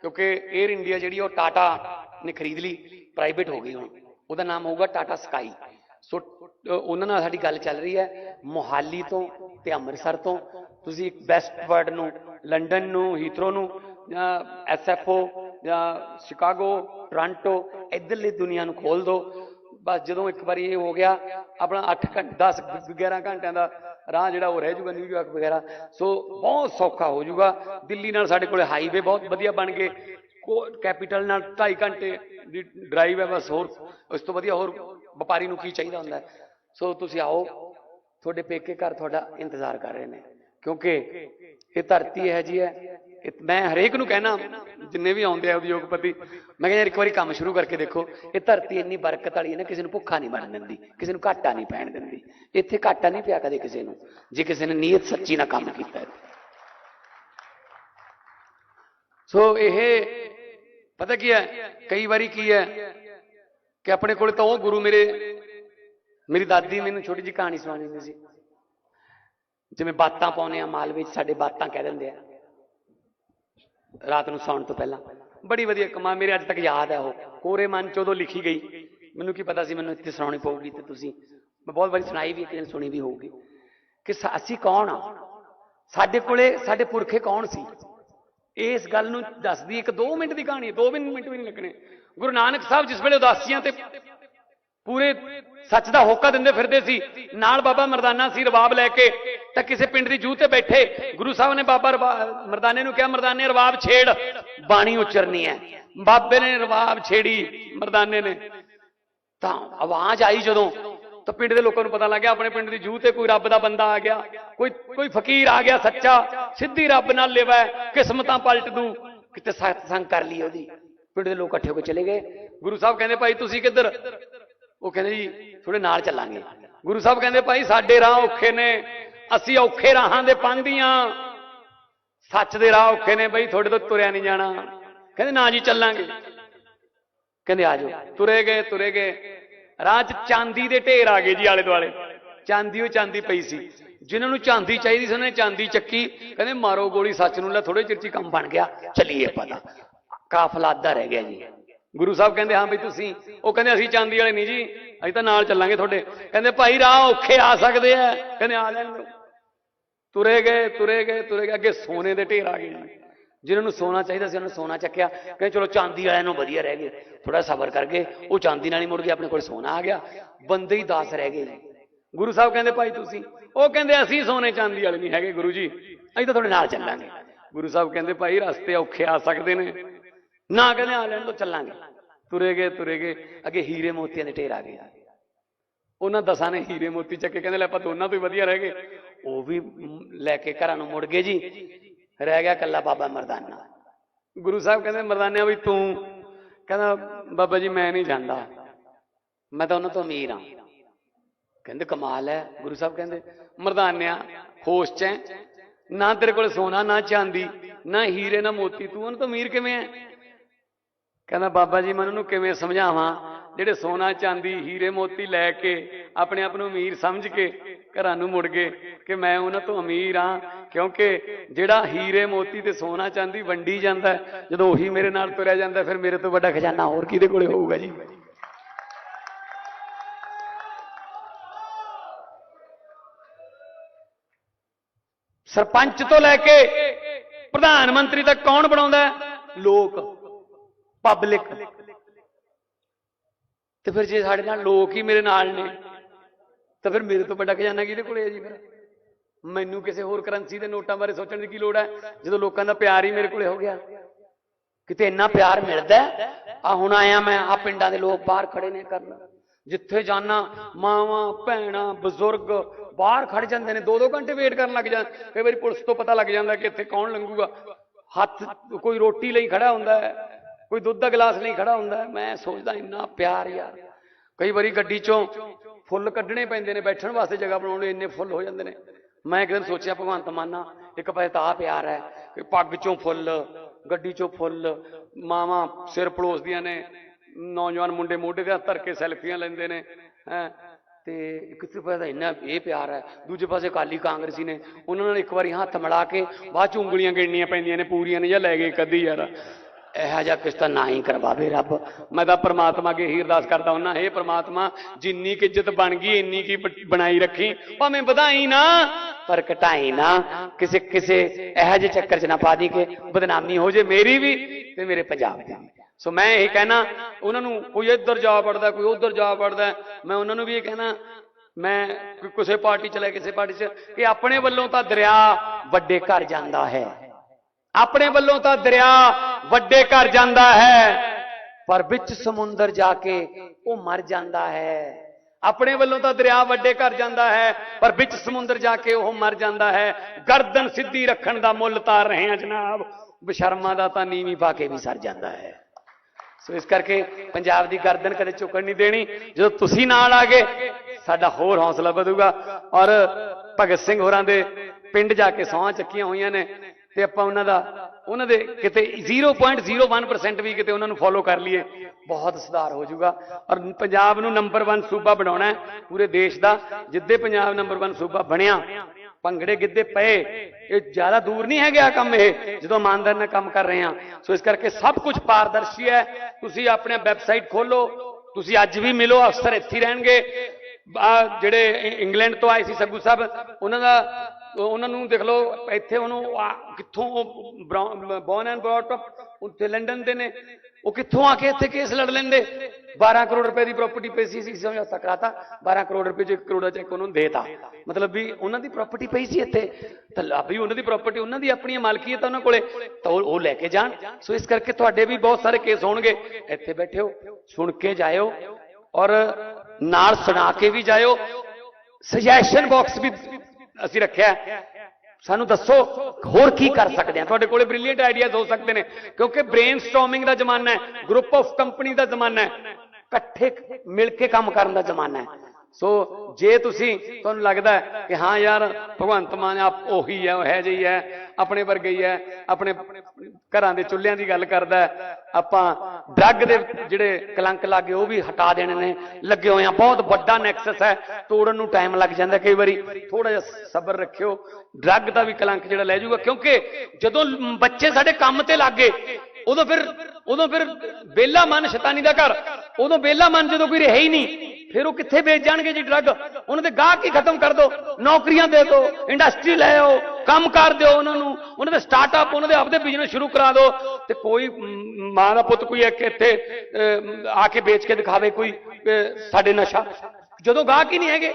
ਕਿਉਂਕਿ 에ਅਰ ਇੰਡੀਆ ਜਿਹੜੀ ਉਹ ਟਾਟਾ ਨੇ ਖਰੀਦ ਲਈ। ਪ੍ਰਾਈਵੇਟ ਹੋ ਗਈ ਹੁਣ। ਉਹਦਾ ਨਾਮ ਹੋਊਗਾ ਟਾਟਾ ਸਕਾਈ ਸੋ, ਉਹਨਾਂ ਨਾਲ ਸਾਡੀ ਗੱਲ ਚੱਲ ਰਹੀ ਹੈ ਮੋਹਾਲੀ ਤੋਂ ਤੇ ਅੰਮ੍ਰਿਤਸਰ ਤੋਂ। ਤੁਸੀਂ ਬੈਸਟ ਵਰਡ ਨੂੰ ਲੰਡਨ ਨੂੰ ਹੀਥਰੋ ਨੂੰ ਐਸਐਫਓ ਜਾਂ ਸ਼ਿਕਾਗੋ ਟੋਰਾਂਟੋ ਇਧਰਲੀ ਦੁਨੀਆ ਨੂੰ ਖੋਲ ਦਿਓ ਬਸ ਜਦੋਂ ਇੱਕ ਵਾਰੀ ਇਹ ਹੋ ਗਿਆ, ਆਪਣਾ 8 ਘੰਟੇ 10 11 ਘੰਟਿਆਂ ਦਾ ਰਾਹ ਜਿਹੜਾ ਉਹ ਰਹਿ ਜੂਗਾ ਨਿਊਯਾਰਕ ਵਗੈਰਾ। ਸੋ ਬਹੁਤ ਸੌਖਾ ਹੋ ਜੂਗਾ। ਦਿੱਲੀ ਨਾਲ ਸਾਡੇ ਕੋਲੇ ਹਾਈਵੇ ਬਹੁਤ ਵਧੀਆ ਬਣ ਗਏ। ਕੈਪੀਟਲ ਨਾਲ 2.5 ਘੰਟੇ ਦੀ ਡਰਾਈਵ ਹੈ, ਬਸ ਹੋਰ, ਉਸ ਤੋਂ ਵਧੀਆ ਹੋਰ ਵਪਾਰੀ ਨੂੰ ਕੀ ਚਾਹੀਦਾ ਹੁੰਦਾ। ਸੋ ਤੁਸੀਂ ਆਓ। ਤੁਹਾਡੇ ਪੇਕੇ ਘਰ ਤੁਹਾਡਾ ਇੰਤਜ਼ਾਰ ਕਰ ਰਹੇ ਨੇ। ਕਿਉਂਕਿ ਇਹ ਧਰਤੀ ਹੈ ਜੀ ਹੈ। ਮੈਂ ਹਰੇਕ ਨੂੰ ਕਹਿਣਾ, ਜਿੰਨੇ ਵੀ ਆਉਂਦੇ ਆ ਉਦਯੋਗਪਤੀ, ਮੈਂ ਕਹਿੰਦਾ ਯਾਰ ਇੱਕ ਵਾਰੀ ਕੰਮ ਸ਼ੁਰੂ ਕਰਕੇ ਦੇਖੋ, ਇਹ ਧਰਤੀ ਇੰਨੀ ਬਰਕਤ ਵਾਲੀ ਹੈ ਨਾ, ਕਿਸੇ ਨੂੰ ਭੁੱਖਾ ਨਹੀਂ ਬਣ ਦਿੰਦੀ, ਕਿਸੇ ਨੂੰ ਘਾਟਾ ਨਹੀਂ ਪੈਣ ਦਿੰਦੀ, ਇੱਥੇ ਘਾਟਾ ਨਹੀਂ ਪਿਆ ਕਦੇ ਕਿਸੇ ਨੂੰ, ਜੇ ਕਿਸੇ ਨੇ ਨੀਅਤ ਸੱਚੀ ਨਾਲ ਕੰਮ ਕੀਤਾ ਸੋ ਇਹ ਪਤਾ ਕੀ ਹੈ, ਕਈ ਵਾਰੀ ਕੀ ਹੈ ਕਿ ਆਪਣੇ ਕੋਲ ਤਾਂ ਉਹ ਗੁਰੂ ਮੇਰੇ, ਮੇਰੀ ਦਾਦੀ ਮੈਨੂੰ ਛੋਟੀ ਜਿਹੀ ਕਹਾਣੀ ਸੁਣਾਉਂਦੀ ਸੀ। ਜਿਵੇਂ ਬਾਤਾਂ ਪਾਉਨੇ ਆ, ਮਾਲ ਵਿੱਚ ਸਾਡੇ ਬਾਤਾਂ ਕਹਿ ਦਿੰਦੇ ਆ। ਰਾਤ ਨੂੰ ਸੌਣ ਤੋਂ ਪਹਿਲਾਂ। ਬੜੀ ਵਧੀਆ ਕਮਾ, ਮੇਰੇ ਅੱਜ ਤੱਕ ਯਾਦ ਹੈ ਉਹ। ਕੋਰੇ ਮਨ ਚ ਉਦੋਂ ਲਿਖੀ ਗਈ। ਮੈਨੂੰ ਕੀ ਪਤਾ ਸੀ, ਮੈਨੂੰ ਇੱਥੇ ਸੁਣਾਉਣੀ ਪਊਗੀ ਤੇ ਤੁਸੀਂ। ਮੈਂ ਬਹੁਤ ਵਾਰੀ ਸੁਣਾਈ ਵੀ, ਇੱਕ ਦਿਨ ਸੁਣੀ ਵੀ ਹੋਊਗੀ। ਕਿ ਅਸੀਂ ਕੌਣ ਆ? ਸਾਡੇ ਕੋਲੇ, ਸਾਡੇ ਪੁਰਖੇ ਕੌਣ ਸੀ? ਇਸ ਗੱਲ ਨੂੰ ਦੱਸਦੀ ਇੱਕ 2 ਮਿੰਟ ਦੀ ਕਹਾਣੀ 2 ਮਿੰਟ ਵੀ ਨਹੀਂ ਲੱਗਣੇ। ਗੁਰੂ ਨਾਨਕ ਸਾਹਿਬ ਜਿਸ ਵੇਲੇ ਉਦਾਸੀਆਂ ਤੇ ਪੂਰੇ ਸੱਚ ਦਾ ਹੋਕਾ ਦਿੰਦੇ ਫਿਰਦੇ ਸੀ, ਨਾਲ ਬਾਬਾ ਮਰਦਾਨਾ ਸੀ ਰਬਾਬ ਲੈ ਕੇ ਤਾਂ ਕਿਸੇ ਪਿੰਡ ਦੀ ਜੂਹ ਤੇ ਬੈਠੇ, ਗੁਰੂ ਸਾਹਿਬ ਨੇ ਬਾਬਾ ਰਬਾ- ਮਰਦਾਨੇ ਨੂੰ ਕਿਹਾ, ਮਰਦਾਨੇ, ਰਵਾਬ ਛੇੜ, ਬਾਣੀ ਉਚਰਨੀ ਹੈ। ਬਾਬੇ ਨੇ ਰਵਾਬ ਛੇੜੀ, ਮਰਦਾਨੇ ਨੇ। ਤਾਂ ਆਵਾਜ਼ ਆਈ ਜਦੋਂ, ਤਾਂ ਪਿੰਡ ਦੇ ਲੋਕਾਂ ਨੂੰ ਪਤਾ ਲੱਗ ਗਿਆ ਆਪਣੇ ਪਿੰਡ ਦੀ ਜੂਹ ਤੇ ਕੋਈ ਰੱਬ ਦਾ ਬੰਦਾ ਆ ਗਿਆ, ਕੋਈ ਕੋਈ ਫਕੀਰ ਆ ਗਿਆ ਸੱਚਾ, ਸਿੱਧੀ ਰੱਬ ਨਾਲ ਲਿਵਾ, ਕਿਸਮਤਾਂ ਪਲਟ ਦੂ, ਕਿਤੇ ਸਤਸੰਗ ਕਰ ਲਈ ਉਹਦੀ। ਪਿੰਡ ਦੇ ਲੋਕ ਇਕੱਠੇ ਹੋ ਕੇ ਚਲੇ ਗਏ। ਗੁਰੂ ਸਾਹਿਬ ਕਹਿੰਦੇ, ਭਾਈ ਤੁਸੀਂ ਕਿੱਧਰ? ਉਹ ਕਹਿੰਦੇ ਜੀ ਥੋੜੇ ਨਾਲ ਚੱਲਾਂਗੇ। ਗੁਰੂ ਸਾਹਿਬ ਕਹਿੰਦੇ, ਭਾਈ ਸਾਡੇ ਰਾਹ ਔਖੇ ਨੇ ਅਸੀਂ ਔਖੇ ਰਾਹਾਂ ਦੇ ਪੰਧੀਆਂ ਸੱਚ ਦੇ ਰਾਹ ਔਖੇ ਨੇ ਬਈ, ਤੁਹਾਡੇ ਤੋਂ ਤੁਰਿਆ ਨਹੀਂ ਜਾਣਾ। ਕਹਿੰਦੇ, ਨਾ ਜੀ, ਚੱਲਾਂਗੇ। ਕਹਿੰਦੇ, ਆ ਜਾਓ। ਤੁਰੇ ਗਏ ਤੁਰੇ ਗਏ। ਰਾਹ 'ਚ ਚਾਂਦੀ ਦੇ ਢੇਰ ਆ ਗਏ ਜੀ ਆਲੇ ਦੁਆਲੇ। ਚਾਂਦੀ, ਉਹ ਚਾਂਦੀ ਪਈ ਸੀ। ਜਿਨ੍ਹਾਂ ਨੂੰ ਚਾਂਦੀ ਚਾਹੀਦੀ ਸੀ, ਉਹਨੇ ਚਾਂਦੀ ਚੱਕੀ। ਕਹਿੰਦੇ, ਮਾਰੋ ਗੋਲੀ, ਸੱਚ ਨੂੰ ਲੈ ਥੋੜੇ ਚਿਰ 'ਚ ਹੀ ਕੰਮ ਬਣ ਗਿਆ। ਚੱਲੀਏ ਪਤਾ ਕਾਫਲਾ ਅੱਧਾ ਰਹਿ ਗਿਆ ਜੀ। ਗੁਰੂ ਸਾਹਿਬ ਕਹਿੰਦੇ, ਹਾਂ ਬਈ, ਤੁਸੀਂ। ਉਹ ਕਹਿੰਦੇ, ਅਸੀਂ ਚਾਂਦੀ ਵਾਲੇ ਨਹੀਂ ਜੀ। ਅਸੀਂ ਤਾਂ ਨਾਲ ਚੱਲਾਂਗੇ ਤੁਹਾਡੇ। ਕਹਿੰਦੇ, ਭਾਈ, ਰਾਹ ਔਖੇ ਆ ਸਕਦੇ ਆ। ਕਹਿੰਦੇ, ਆ ਲੈਣ ਤੁਰੇ ਗਏ ਤੁਰੇ ਗਏ ਤੁਰੇ ਗਏ, ਅੱਗੇ ਸੋਨੇ ਦੇ ਢੇਰ ਆ ਗਏ ਜੀ। ਜਿਨ੍ਹਾਂ ਨੂੰ ਸੋਨਾ ਚਾਹੀਦਾ ਸੀ, ਉਹਨਾਂ ਨੇ ਸੋਨਾ ਚੱਕਿਆ। ਕਹਿੰਦੇ ਚਲੋ ਚਾਂਦੀ ਵਾਲਿਆਂ ਨੂੰ ਵਧੀਆ ਰਹਿ ਗਏ ਥੋੜਾ ਸਬਰ ਕਰਕੇ ਉਹ ਚਾਂਦੀ ਨਾਲ ਹੀ ਮੁੜ ਗਏ, ਆਪਣੇ ਕੋਲ ਸੋਨਾ ਆ ਗਿਆ। ਬੰਦੇ ਹੀ ਦਾਸ ਰਹਿ ਗਏ ਜੀ। ਗੁਰੂ ਸਾਹਿਬ ਕਹਿੰਦੇ, ਭਾਈ ਤੁਸੀਂ ਉਹ ਕਹਿੰਦੇ, ਅਸੀਂ ਸੋਨੇ ਚਾਂਦੀ ਵਾਲੇ ਨਹੀਂ ਹੈਗੇ ਗੁਰੂ ਜੀ। ਅਸੀਂ ਤਾਂ ਤੁਹਾਡੇ ਨਾਲ ਚੱਲਾਂਗੇ। ਗੁਰੂ ਸਾਹਿਬ ਕਹਿੰਦੇ, ਭਾਈ ਰਸਤੇ ਔਖੇ ਆ ਸਕਦੇ ਨੇ। ਨਾ ਕਹਿੰਦੇ, ਆ ਲੈਣ ਤੋਂ ਚੱਲਾਂਗੇ। ਤੁਰੇ ਗਏ ਤੁਰੇ ਗਏ। ਅੱਗੇ ਹੀਰੇ ਮੋਤੀਆਂ ਦੇ ਢੇਰ ਆ ਗਏ। ਉਹਨਾਂ ਦਸਾਂ ਨੇ ਹੀਰੇ ਮੋਤੀ ਚੱਕੇ, ਕਹਿੰਦੇ ਲੈ ਆਪਾਂ ਦੋਨਾਂ ਤੋਂ ਹੀ ਵਧੀਆ ਰਹਿ ਗਏ। ਉਹ ਵੀ ਲੈ ਕੇ ਘਰਾਂ ਨੂੰ ਮੁੜ ਗਏ ਜੀ। ਰਹਿ ਗਿਆ ਕੱਲਾ ਬਾਬਾ ਮਰਦਾਨਾ। ਗੁਰੂ ਸਾਹਿਬ ਕਹਿੰਦੇ, ਮਰਦਾਨਿਆ ਵੀ ਤੂੰ, ਕਹਿੰਦਾ, ਬਾਬਾ ਜੀ ਮੈਂ ਨਹੀਂ ਜਾਂਦਾ। ਮੈਂ ਤਾਂ ਉਹਨਾਂ ਤੋਂ ਅਮੀਰ ਹਾਂ। ਕਹਿੰਦੇ, ਕਮਾਲ ਹੈ। ਗੁਰੂ ਸਾਹਿਬ ਕਹਿੰਦੇ, ਮਰਦਾਨਿਆ, ਹੋਸ਼ ਚ ਹੈ। ਨਾ ਤੇਰੇ ਕੋਲ ਸੋਨਾ, ਨਾ ਚਾਂਦੀ, ਨਾ ਹੀਰੇ, ਨਾ ਮੋਤੀ। ਤੂੰ ਉਹਨਾਂ ਤੋਂ ਅਮੀਰ ਕਿਵੇਂ ਹੈ? ਕਹਿੰਦਾ, ਬਾਬਾ ਜੀ, ਮੈਂ ਉਹਨਾਂ ਨੂੰ ਕਿਵੇਂ ਸਮਝਾਵਾਂ? ਜਿਹੜੇ ਸੋਨਾ, ਚਾਂਦੀ, ਹੀਰੇ, ਮੋਤੀ ਲੈ ਕੇ ਆਪਣੇ ਆਪ ਨੂੰ ਅਮੀਰ ਸਮਝ ਕੇ ਘਰਾਂ ਨੂੰ ਮੁੜ ਗਏ ਕਿ ਮੈਂ ਉਹਨਾਂ ਤੋਂ ਅਮੀਰ ਹਾਂ, ਕਿਉਂਕਿ ਜਿਹੜਾ ਹੀਰੇ, ਮੋਤੀ ਤੇ ਸੋਨਾ, ਚਾਂਦੀ ਵੰਡੀ ਜਾਂਦਾ, ਜਦੋਂ ਉਹੀ ਮੇਰੇ ਨਾਲ ਤੁਰਿਆ ਜਾਂਦਾ, ਫਿਰ ਮੇਰੇ ਤੋਂ ਵੱਡਾ ਖਜ਼ਾਨਾ ਹੋਰ ਕਿਹਦੇ ਕੋਲੇ ਹੋਊਗਾ ਜੀ? ਸਰਪੰਚ ਤੋਂ ਲੈ ਕੇ ਪ੍ਰਧਾਨ ਮੰਤਰੀ ਤੱਕ ਕੌਣ ਬਣਾਉਂਦਾ? ਲੋਕ ਪਬਲਿਕ ਤੇ ਫਿਰ ਜੇ ਸਾਡੇ ਨਾਲ ਲੋਕ ਹੀ ਮੇਰੇ ਨਾਲ ਨੇ, ਤਾਂ ਫਿਰ ਮੇਰੇ ਤੋਂ ਵੱਡਾ ਖਜ਼ਾਨਾ ਕਿਹਦੇ ਕੋਲੇ ਹੈ ਜੀ ਫਿਰ? ਮੈਨੂੰ ਕਿਸੇ ਹੋਰ ਕਰੰਸੀ ਦੇ ਨੋਟਾਂ ਬਾਰੇ ਸੋਚਣ ਦੀ ਕੀ ਲੋੜ ਹੈ? ਜਦੋਂ ਲੋਕਾਂ ਦਾ ਪਿਆਰ ਹੀ ਮੇਰੇ ਕੋਲੇ ਹੋ ਗਿਆ। ਕਿਤੇ ਇੰਨਾ ਪਿਆਰ ਮਿਲਦਾ ਆ ਹੁਣ ਆਇਆ ਮੈਂ ਆ ਪਿੰਡਾਂ ਦੇ ਲੋਕ ਬਾਹਰ ਖੜੇ ਨੇ ਕਰਨ। ਜਿੱਥੇ ਜਾਣਾ ਮਾਵਾਂ, ਭੈਣਾਂ, ਬਜ਼ੁਰਗ ਬਾਹਰ ਖੜ ਜਾਂਦੇ ਨੇ ਦੋ ਦੋ ਘੰਟੇ ਵੇਟ ਕਰਨ ਲੱਗ ਜਾਂ ਕਈ ਵਾਰੀ ਪੁਲਿਸ ਤੋਂ ਪਤਾ ਲੱਗ ਜਾਂਦਾ ਕਿ ਇੱਥੇ ਕੌਣ ਲੰਘੂਗਾ। ਹੱਥ, ਕੋਈ ਰੋਟੀ ਲਈ ਖੜਾ ਹੁੰਦਾ ਹੈ। ਕੋਈ ਦੁੱਧ ਦਾ ਗਲਾਸ ਲਈ ਖੜਾ ਹੁੰਦਾ। ਮੈਂ ਸੋਚਦਾ ਇੰਨਾ ਪਿਆਰ ਯਾਰ। ਕਈ ਵਾਰੀ ਗੱਡੀ ਚੋਂ ਫੁੱਲ ਕੱਢਣੇ ਪੈਂਦੇ ਨੇ, ਬੈਠਣ ਵਾਸਤੇ ਜਗ੍ਹਾ ਬਣਾਉਣ ਲਈ ਇੰਨੇ ਫੁੱਲ ਹੋ ਜਾਂਦੇ ਨੇ। ਮੈਂ ਇੱਕ ਦਿਨ ਸੋਚਿਆ, ਭਗਵੰਤ ਮਾਨਾ ਇੱਕ ਪਾਸੇ ਤਾਂ ਆਹ ਪਿਆਰ ਹੈ ਕਿ ਪੱਗ ਚੋਂ ਫੁੱਲ, ਗੱਡੀ ਚੋਂ ਫੁੱਲ, ਮਾਵਾਂ ਸਿਰ ਪਲੋਸਦੀਆਂ ਨੇ, ਨੌਜਵਾਨ ਮੁੰਡੇ ਮੋਢੇ ਤੇ ਧਰ ਕੇ ਸੈਲਫੀਆਂ ਲੈਂਦੇ ਨੇ, ਹੈ। ਤੇ ਇੱਕ ਪਾਸੇ ਤਾਂ ਇੰਨਾ ਇਹ ਪਿਆਰ ਹੈ, ਦੂਜੇ ਪਾਸੇ ਕਾਲੀ ਕਾਂਗਰਸੀ ਨੇ, ਉਹਨਾਂ ਨਾਲ ਇੱਕ ਵਾਰੀ ਹੱਥ ਮਿਲਾ ਕੇ ਬਾਅਦ ਚ ਉਂਗਲੀਆਂ ਗਿਣਨੀਆਂ ਪੈਂਦੀਆਂ ਨੇ ਪੂਰੀਆਂ ਨੇ ਜਾਂ ਲੈ ਗਏ ਕਦੀ ਯਾਰ। ਇਹੋ ਜਿਹਾ ਕਿਸ ਤਾਂ ਨਾ ਹੀ ਕਰਵਾਵੇ ਰੱਬ। ਮੈਂ ਤਾਂ ਪ੍ਰਮਾਤਮਾ ਅੱਗੇ ਹੀ ਅਰਦਾਸ ਕਰਦਾ ਹੁੰਨਾ ਹੇ ਪ੍ਰਮਾਤਮਾ, ਜਿੰਨੀ ਕਿ ਇੱਜ਼ਤ ਬਣ ਗਈ, ਇੰਨੀ ਕੀ ਬਣਾਈ ਰੱਖੀ, ਭਾਵੇਂ ਵਧਾਈ ਨਾ। ਪਰ ਘਟਾਈ ਨਾ, ਕਿਸੇ ਕਿਸੇ ਇਹੋ ਜਿਹੇ ਚੱਕਰ 'ਚ ਨਾ ਪਾ ਦੀ ਕਿ ਬਦਨਾਮੀ ਹੋ ਜੇ ਮੇਰੀ ਵੀ ਤੇ ਮੇਰੇ ਪੰਜਾਬ ਦੀ। ਵੀ। ਸੋ ਮੈਂ ਇਹ ਕਹਿਣਾ, ਉਹਨਾਂ ਨੂੰ ਕੋਈ ਇੱਧਰ ਜਾ ਪੜਦਾ ਕੋਈ ਉੱਧਰ ਜਾ ਪੜਦਾ ਮੈਂ ਉਹਨਾਂ ਨੂੰ ਵੀ ਇਹ ਕਹਿਣਾ, ਮੈਂ ਕਿਸੇ ਪਾਰਟੀ ਚ ਲੈ ਕਿਸੇ ਪਾਰਟੀ ਚ ਕਿ ਆਪਣੇ ਵੱਲੋਂ ਤਾਂ ਦਰਿਆ ਵੱਡੇ ਘਰ ਜਾਂਦਾ ਹੈ। ਆਪਣੇ ਵੱਲੋਂ ਤਾਂ ਦਰਿਆ ਵੱਡੇ ਘਰ ਜਾਂਦਾ ਹੈ, ਪਰ ਵਿੱਚ ਸਮੁੰਦਰ ਜਾ ਕੇ ਉਹ ਮਰ ਜਾਂਦਾ ਹੈ। ਆਪਣੇ ਵੱਲੋਂ ਤਾਂ ਦਰਿਆ ਵੱਡੇ ਘਰ ਜਾਂਦਾ ਹੈ, ਪਰ ਵਿੱਚ ਸਮੁੰਦਰ ਜਾ ਕੇ ਉਹ ਮਰ ਜਾਂਦਾ ਹੈ। ਗਰਦਨ ਸਿੱਧੀ ਰੱਖਣ ਦਾ ਮੁੱਲ ਤਾਰ ਰਹੇ ਹਾਂ ਜਨਾਬ। ਬਸ਼ਰਮਾ ਦਾ ਤਾਂ ਨੀਵੀਂ ਪਾ ਕੇ ਵੀ ਸਰ ਜਾਂਦਾ ਹੈ। ਸੋ ਇਸ ਕਰਕੇ ਪੰਜਾਬ ਦੀ ਗਰਦਨ ਕਦੇ ਝੁਕਣ ਨਹੀਂ ਦੇਣੀ। ਜਦੋਂ ਤੁਸੀਂ ਨਾਲ ਆ ਗਏ, ਸਾਡਾ ਹੋਰ ਹੌਸਲਾ ਵਧੂਗਾ। ਔਰ ਭਗਤ ਸਿੰਘ ਹੋਰਾਂ ਦੇ ਪਿੰਡ ਜਾ ਕੇ ਸੌਂਹਾਂ ਚੱਕੀਆਂ ਹੋਈਆਂ ਨੇ। ਤੇ ਆਪਾਂ ਉਹਨਾਂ ਦਾ, ਉਹਨਾਂ ਦੇ ਕਿਤੇ 0.01% ਵੀ ਕਿਤੇ ਉਹਨਾਂ ਨੂੰ ਫੋਲੋ ਕਰ ਲਈਏ, ਬਹੁਤ ਸੁਧਾਰ ਹੋ ਜਾਊਗਾ। ਔਰ ਪੰਜਾਬ ਨੂੰ ਨੰਬਰ 1 ਸੂਬਾ ਬਣਾਉਣਾ ਹੈ, ਪੂਰੇ ਦੇਸ਼ ਦਾ, ਜਿੱਦੇ ਪੰਜਾਬ ਨੰਬਰ 1 ਸੂਬਾ ਬਣਿਆ, ਭੰਗੜੇ ਗਿੱਧੇ ਪਏ, ਇਹ ਜ਼ਿਆਦਾ ਦੂਰ ਨਹੀਂ ਹੈਗਾ ਆਹ ਕੰਮ ਇਹ, ਜਦੋਂ ਇਮਾਨਦਾਰ ਨਾਲ ਕੰਮ ਕਰ ਰਹੇ ਹਾਂ। ਸੋ ਇਸ ਕਰਕੇ ਸਭ ਕੁਝ ਪਾਰਦਰਸ਼ੀ ਹੈ, ਤੁਸੀਂ ਆਪਣੇ ਵੈਬਸਾਈਟ ਖੋਲੋ, ਤੁਸੀਂ ਅੱਜ ਵੀ ਮਿਲੋ, ਅਫਸਰ ਇੱਥੇ ਰਹਿਣਗੇ। ਆਹ ਜਿਹੜੇ ਇੰਗਲੈਂਡ ਤੋਂ ਆਏ ਸੀ ਸੱਗੂ ਸਾਹਿਬ, ਉਹਨਾਂ ਦਾ ਉਹਨਾਂ ਨੂੰ ਦੇਖ ਲਓ, ਇੱਥੇ ਉਹਨੂੰ ਆ- ਕਿੱਥੋਂ ਬੌਰਨ ਐਂਡ ਬ੍ਰੌਟ ਅਪ ਉੱਥੇ ਲੰਡਨ ਦੇ ਨੇ। ਉਹ ਕਿੱਥੋਂ ਆ ਕੇ ਇੱਥੇ ਕੇਸ ਲੜ ਲੈਂਦੇ? 12 ਕਰੋੜ ਰੁਪਏ ਦੀ ਪ੍ਰਾਪਰਟੀ ਪਈ ਸੀ ਸੀ ਸਮਝੌਤਾ ਕਰਾਤਾ। 12 ਕਰੋੜ ਰੁਪਏ ਚ 1 ਕਰੋੜ ਦਾ ਚੈੱਕ ਉਹਨੂੰ ਦੇਤਾ। ਮਤਲਬ ਵੀ ਉਹਨਾਂ ਦੀ ਪ੍ਰਾਪਰਟੀ ਪਈ ਸੀ ਇੱਥੇ। ਤਾਂ ਵੀ ਉਹਨਾਂ ਦੀ ਪ੍ਰਾਪਰਟੀ ਉਹਨਾਂ ਦੀ ਆਪਣੀ ਮਾਲਕੀਅਤ ਆ ਉਹਨਾਂ ਕੋਲੇ। ਤਾਂ ਉਹ ਉਹ ਲੈ ਕੇ ਜਾਣ। ਸੋ ਇਸ ਕਰਕੇ ਤੁਹਾਡੇ ਵੀ ਬਹੁਤ ਸਾਰੇ ਕੇਸ ਹੋਣਗੇ। ਇੱਥੇ ਬੈਠੇ ਹੋ ਸੁਣ ਕੇ ਜਾਇਓ। ਔਰ ਨਾਲ ਸੁਣਾ ਕੇ ਵੀ ਜਾਇਓ। ਸੁਜੈਸ਼ਨ ਬਾਕਸ ਵੀ ਅਸੀਂ ਰੱਖਿਆ ਸਾਨੂੰ ਦੱਸੋ, ਹੋਰ ਕੀ ਕਰ ਸਕਦੇ ਆ ਤੁਹਾਡੇ ਕੋਲੇ ਬ੍ਰਿਲੀਅੰਟ ਆਈਡੀਆਜ਼ ਹੋ ਸਕਦੇ ਨੇ, ਕਿਉਂਕਿ ਬ੍ਰੇਨਸਟਾਰਮਿੰਗ ਦਾ ਜ਼ਮਾਨਾ ਹੈ ਗਰੁੱਪ ਆਫ ਕੰਪਨੀ ਦਾ ਜ਼ਮਾਨਾ ਹੈ, ਇਕੱਠੇ ਮਿਲ ਕੇ ਕੰਮ ਕਰਨ ਦਾ ਜ਼ਮਾਨਾ ਹੈ। ਸੋ ਜੇ ਤੁਸੀਂ ਤੁਹਾਨੂੰ ਲੱਗਦਾ ਕਿ ਹਾਂ ਯਾਰ, ਭਗਵੰਤ ਮਾਨ ਆਪ ਉਹੀ ਹੈ, ਉਹ ਹੈ ਜਿਹੀ ਹੈ, ਆਪਣੇ ਵਰਗੇ ਹੀ ਹੈ, ਆਪਣੇ ਘਰਾਂ ਦੇ ਚੁੱਲ੍ਹਿਆਂ ਦੀ ਗੱਲ ਕਰਦਾ ਆਪਾਂ ਡਰੱਗ ਦੇ ਜਿਹੜੇ ਕਲੰਕ ਲੱਗੇ ਉਹ ਵੀ ਹਟਾ ਦੇਣੇ ਨੇ। ਲੱਗੇ ਹੋਏ ਆ, ਬਹੁਤ ਵੱਡਾ ਨੈਕਸਸ ਹੈ, ਤੋੜਨ ਨੂੰ ਟਾਈਮ ਲੱਗ ਜਾਂਦਾ ਕਈ ਵਾਰੀ। ਥੋੜਾ ਜਿਹਾ ਸਬਰ ਰੱਖਿਓ। ਡਰੱਗ ਦਾ ਵੀ ਕਲੰਕ ਜਿਹੜਾ ਲੈ ਜਾਊਗਾ, ਕਿਉਂਕਿ ਜਦੋਂ ਬੱਚੇ ਸਾਡੇ ਕੰਮ ਤੇ ਲੱਗੇ ਉਦੋਂ ਫਿਰ ਉਦੋਂ ਫਿਰ ਬੇਲਾ ਮਨ ਸ਼ੈਤਾਨੀ ਦਾ ਘਰ। ਉਦੋਂ ਬੇਲਾ ਮਨ ਜਦੋਂ ਕੋਈ ਰਿਹਾ ਹੀ ਨਹੀਂ, ਫਿਰ ਉਹ ਕਿੱਥੇ ਵੇਚ ਜਾਣਗੇ ਜੀ ਡਰੱਗ ਉਹਨਾਂ ਦੇ ਗਾਹਕ ਹੀ ਖਤਮ ਕਰ ਦਿਓ ਨੌਕਰੀਆਂ ਦੇ ਦਿਓ ਇੰਡਸਟਰੀ ਲੈ ਆਓ, ਕੰਮ ਕਰ ਦਿਓ ਉਹਨਾਂ ਨੂੰ। ਉਹਨਾਂ ਦੇ ਸਟਾਰਟਅਪ ਉਹਨਾਂ ਦੇ ਆਪਦੇ ਬਿਜ਼ਨਸ ਸ਼ੁਰੂ ਕਰਾ ਦਿਓ ਤੇ ਕੋਈ ਮਾਂ ਦਾ ਪੁੱਤ ਕੋਈ ਇੱਕ ਇੱਥੇ ਆ ਕੇ ਵੇਚ ਕੇ ਦਿਖਾਵੇ ਕੋਈ ਸਾਡੇ ਨਸ਼ਾ। ਜਦੋਂ ਗਾਹਕ ਹੀ ਨਹੀਂ ਹੈਗੇ।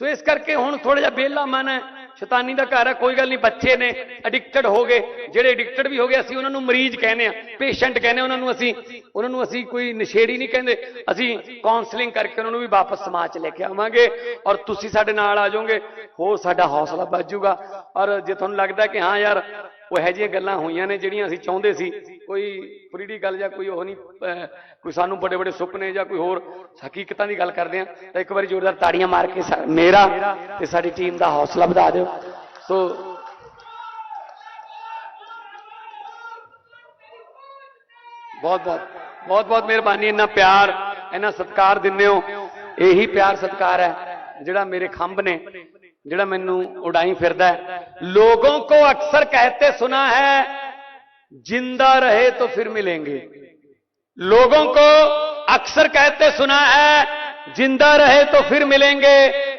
ਸੋ ਇਸ ਕਰਕੇ ਹੁਣ ਥੋੜਾ ਜਿਹਾ ਬੇਲਾ ਮਨ ਹੈ। ਸ਼ੈਤਾਨੀ ਦਾ ਘਰ ਹੈ ਕੋਈ ਗੱਲ ਨਹੀਂ, ਬੱਚੇ ਨੇ ਐਡਿਕਟਡ ਹੋ ਗਏ। ਜਿਹੜੇ ਐਡਿਕਟਡ ਵੀ ਹੋ ਗਏ, ਅਸੀਂ ਉਹਨਾਂ ਨੂੰ ਮਰੀਜ਼ ਕਹਿੰਦੇ ਆ ਪੇਸ਼ੈਂਟ ਕਹਿੰਦੇ ਆ ਉਹਨਾਂ ਨੂੰ ਅਸੀਂ। ਉਹਨਾਂ ਨੂੰ ਅਸੀਂ ਕੋਈ ਨਸ਼ੇੜੀ ਨਹੀਂ ਕਹਿੰਦੇ। ਅਸੀਂ ਕਾਉਂਸਲਿੰਗ ਕਰਕੇ ਉਹਨਾਂ ਨੂੰ ਵੀ ਵਾਪਸ ਸਮਾਜ 'ਚ ਲੈ ਕੇ ਆਵਾਂਗੇ ਔਰ ਤੁਸੀਂ ਸਾਡੇ ਨਾਲ ਆ ਜਾਓਗੇ, ਹੋਰ ਸਾਡਾ ਹੌਸਲਾ ਵੱਧ ਜਾਊਗਾ। ਔਰ ਜੇ ਤੁਹਾਨੂੰ ਲੱਗਦਾ ਕਿ ਹਾਂ ਯਾਰ ਉਹ ਇਹੋ ਜਿਹੀਆਂ ਗੱਲਾਂ ਹੋਈਆਂ ਨੇ ਜਿਹੜੀਆਂ ਅਸੀਂ ਚਾਹੁੰਦੇ ਸੀ। ਕੋਈ ਫਰੀਡੀ ਗੱਲ ਜਾਂ ਕੋਈ ਉਹ ਨਹੀਂ ਕੋਈ ਸਾਨੂੰ ਵੱਡੇ ਵੱਡੇ ਸੁਪਨੇ ਜਾਂ ਕੋਈ ਹੋਰ ਹਕੀਕਤਾਂ ਦੀ ਗੱਲ ਕਰਦੇ ਆ ਤਾਂ ਇੱਕ ਵਾਰੀ ਜ਼ੋਰਦਾਰ ਤਾੜੀਆਂ ਮਾਰ ਕੇ ਮੇਰਾ ਤੇ ਸਾਡੀ ਟੀਮ ਦਾ ਹੌਸਲਾ ਵਧਾ ਦਿਓ। ਸੋ ਬਹੁਤ ਬਹੁਤ ਬਹੁਤ ਬਹੁਤ ਮਿਹਰਬਾਨੀ, ਇੰਨਾ ਪਿਆਰ, ਇੰਨਾ ਸਤਿਕਾਰ ਦਿੰਦੇ ਹੋ। ਇਹੀ ਪਿਆਰ ਸਤਿਕਾਰ ਹੈ ਜਿਹੜਾ ਮੇਰੇ ਖੰਭ ਨੇ। ਜਿਹੜਾ ਮੈਨੂੰ ਉਡਾਈ ਫਿਰਦਾ ਹੈ ਲੋਗੋं को अक्सर कहते सुना है जिंदा रहे तो फिर मिलेंगे लोगों को अक्सर कहते सुना है जिंदा रहे तो फिर मिलेंगे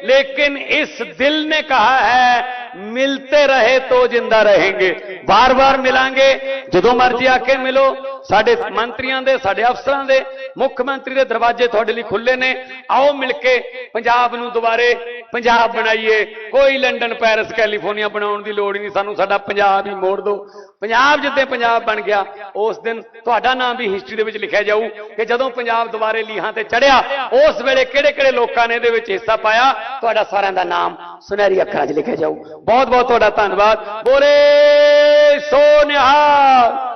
लेकिन इस दिल ने कहा है मिलते रहे तो जिंदा रहेंगे ਬਾਰ ਬਾਰ ਮਿਲਾਂਗੇ ਜਦੋਂ ਮਰਜ਼ੀ ਆ ਕੇ ਮਿਲੋ ਸਾਡੇ ਮੰਤਰੀਆਂ ਦੇ, ਸਾਡੇ ਅਫਸਰਾਂ ਦੇ, ਮੁੱਖ ਮੰਤਰੀ ਦੇ ਦਰਵਾਜ਼ੇ ਤੁਹਾਡੇ ਲਈ ਖੁੱਲੇ ਨੇ। ਆਓ ਮਿਲ ਕੇ ਪੰਜਾਬ ਨੂੰ ਦੁਬਾਰੇ ਪੰਜਾਬ ਬਣਾਈਏ। ਕੋਈ ਲੰਡਨ, ਪੈਰਿਸ, ਕੈਲੀਫੋਰਨੀਆ ਬਣਾਉਣ ਦੀ ਲੋੜ ਹੀ ਨਹੀਂ। ਸਾਨੂੰ ਸਾਡਾ ਪੰਜਾਬ ਹੀ ਮੋੜ ਦਿਓ। ਪੰਜਾਬ ਜਿੱਦੇ ਪੰਜਾਬ ਬਣ ਗਿਆ, ਉਸ ਦਿਨ ਤੁਹਾਡਾ ਨਾਮ ਵੀ ਹਿਸਟਰੀ ਦੇ ਵਿੱਚ ਲਿਖਿਆ ਜਾਊ ਕਿ ਜਦੋਂ ਪੰਜਾਬ ਦੁਬਾਰੇ ਲੀਹਾਂ ਤੇ ਚੜਿਆ, ਉਸ ਵੇਲੇ ਕਿਹੜੇ ਕਿਹੜੇ ਲੋਕਾਂ ਨੇ ਇਹਦੇ ਵਿੱਚ ਹਿੱਸਾ ਪਾਇਆ? ਤੁਹਾਡਾ ਸਾਰਿਆਂ ਦਾ ਨਾਮ ਸੁਨਹਿਰੀ ਅੱਖਰਾਂ 'ਚ ਲਿਖਿਆ ਜਾਊ। ਬਹੁਤ ਬਹੁਤ ਤੁਹਾਡਾ ਧੰਨਵਾਦ। ਬੋਲੇ ਸੋ ਨਿਹਾਲ!